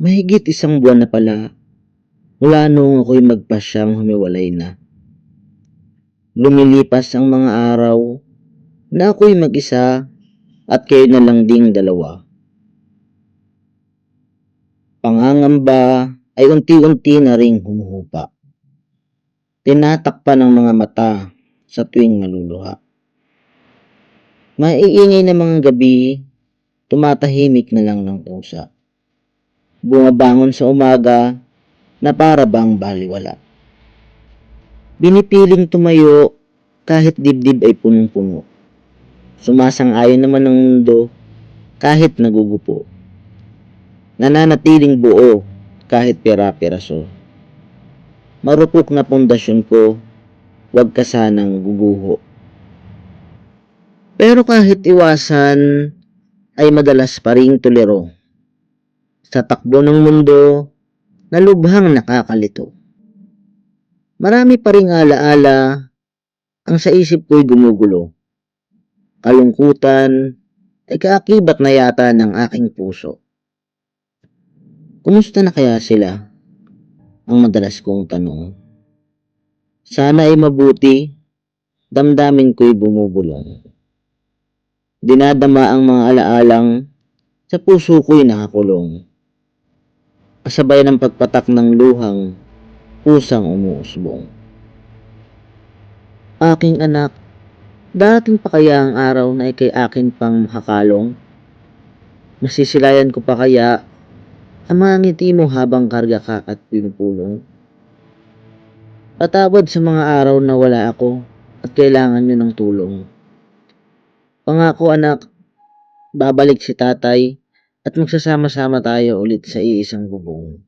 Mahigit isang buwan na pala mula noong ako'y magpasyang humiwalay na. Lumilipas ang mga araw na ako'y mag-isa at kayo na lang ding dalawa. Pangangamba ay unti-unti na ring humuhupa. Tinatakpan ng mga mata sa tuwing maluluha. Maiingay na mga gabi, tumatahimik na lang ng pusa. Bumabangon sa umaga na para bang baliwala. Binipiling tumayo kahit dibdib ay punong-puno. Sumasang-ayon naman ng mundo kahit nagugupo. Nananatiling buo kahit pera-peraso. Marupok na pundasyon ko, wag ka sanang guguho. Pero kahit iwasan, ay madalas pa ring tuliro. Sa takbo ng mundo, na lubhang nakakalito. Marami pa ring alaala ang sa isip ko'y gumugulo. Kalungkutan ay kaakibat na yata ng aking puso. Kumusta na kaya sila? Ang madalas kong tanong. Sana ay mabuti, damdamin ko'y bumubulong. Dinadama ang mga alaalang sa puso ko'y nakakulong. Kasabay ng pagpatak ng luhang pusang umuusbong. Aking anak, darating pa kaya ang araw na ikay akin pang makakalong? Masisilayan ko pa kaya ang mga ngiti mo habang karga ka at pinupulong? Patawad sa mga araw na wala ako at kailangan nyo ng tulong. Pangako anak, babalik si tatay at magsasama-sama tayo ulit sa iisang bubong.